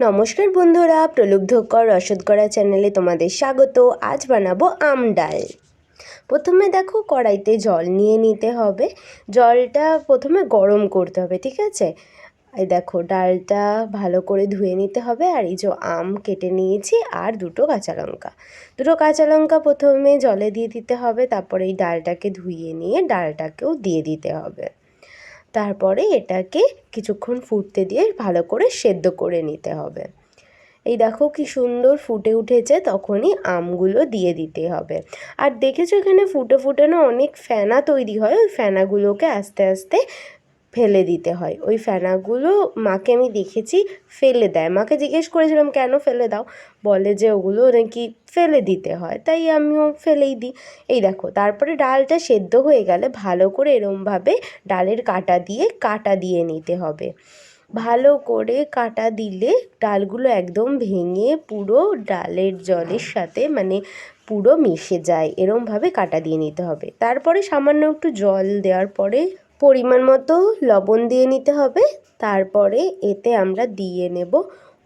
নমস্কার বন্ধুরা প্রলুব্ধকর রসদ করা চ্যানেলে তোমাদের স্বাগত। আজ বানাবো আম ডাল। প্রথমে দেখো কড়াইতে জল নিয়ে নিতে হবে। জলটা প্রথমে গরম করতে হবে, ঠিক আছে? এই দেখো, ডালটা ভালো করে ধুয়ে নিতে হবে। আর এই যে আম কেটে নিয়েছি, আর দুটো কাঁচা লঙ্কা। দুটো কাঁচা লঙ্কা প্রথমে জলে দিয়ে দিতে হবে, তারপরে এই ডালটাকে ধুয়ে নিয়ে ডালটাকেও দিয়ে দিতে হবে। তারপরে এটাকে কিছুক্ষণ ফুটতে দিয়ে ভালো করে সেদ্ধ করে নিতে হবে। এই দেখো কি সুন্দর ফুটে উঠেছে, তখনই আমগুলো দিয়ে দিতে হবে। আর দেখেছ এখানে ফুটে ফুটে না অনেক ফেনা তৈরি হয়, ওই ফেনাগুলোকে আস্তে আস্তে ফেলে দিতে হয়। ওই ফেনাগুলো মাকে আমি দেখেছি ফেলে দেয়। মাকে জিজ্ঞেস করেছিলাম, কেন ফেলে দাও? বলে যে, ওগুলো নাকি ফেলে দিতে হয়। তাই আমিও ফেলেই দিই। এই দেখো, তারপরে ডালটা সেদ্ধ হয়ে গেলে ভালো করে এরমভাবে ডালের কাটা দিয়ে কাটা দিয়ে নিতে হবে। ভালো করে কাটা দিলে ডালগুলো একদম ভেঙে পুরো ডালের জলের সাথে মানে পুরো মিশে যায়। এরমভাবে কাটা দিয়ে নিতে হবে। তারপরে সামান্য একটু জল দেওয়ার পরে পরিমাণ মতো লবণ দিয়ে নিতে হবে। তারপরে এতে আমরা দিয়ে নেব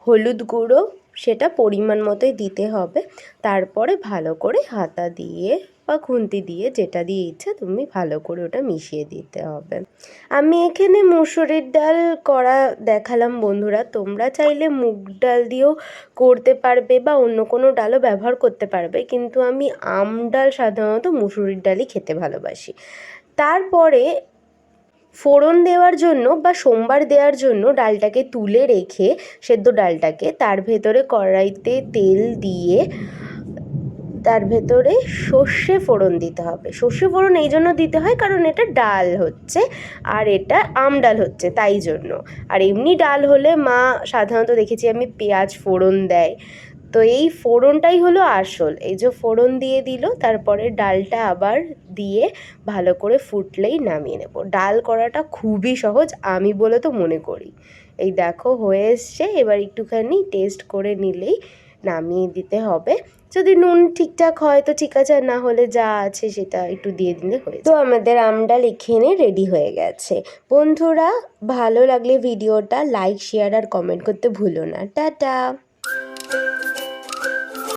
হলুদ গুঁড়ো, সেটা পরিমাণ মতোই দিতে হবে। তারপরে ভালো করে হাতা দিয়ে বা খুন্তি দিয়ে যেটা দিয়ে ইচ্ছা তুমি ভালো করে ওটা মিশিয়ে দিতে হবে। আমি এখানে মুসুরির ডাল করা দেখালাম বন্ধুরা। তোমরা চাইলে মুগ ডাল দিয়েও করতে পারবে বা অন্য কোনো ডালও ব্যবহার করতে পারবে। কিন্তু আমি আম ডাল সাধারণত মুসুরির ডালই খেতে ভালোবাসি। তারপরে ফোড়ন দেওয়ার জন্য বা সোমবার দেওয়ার জন্য ডালটাকে তুলে রেখে সেদ্ধ ডালটাকে তার ভেতরে কড়াইতে তেল দিয়ে তার ভেতরে সর্ষে ফোড়ন দিতে হবে। সর্ষে ফোড়ন এই জন্য দিতে হয় কারণ এটা ডাল হচ্ছে আর এটা আম ডাল হচ্ছে তাই জন্য। আর এমনি ডাল হলে মা সাধারণত দেখেছি আমি পেঁয়াজ ফোড়ন দেয়। তো এই ফোড়নটাই হলো আসল। এই যে ফোড়ন দিয়ে দিল তারপরে ডালটা আবার দিয়ে ভালো করে ফুটলেই নামিয়ে নেব। ডাল করাটা খুবই সহজ আমি বলে তো মনে করি। এই দেখো হয়ে এসছে। এবার একটুখানি টেস্ট করে নিলেই নামিয়ে দিতে হবে। যদি নুন ঠিকঠাক হয় তো ঠিক আছে আর না হলে যা আছে সেটা একটু দিয়ে দিলে হয়ে তো আমাদের আমডাল এখানে রেডি হয়ে গেছে। বন্ধুরা ভালো লাগলে ভিডিওটা লাইক শেয়ার আর কমেন্ট করতে ভুলো না। টাটা!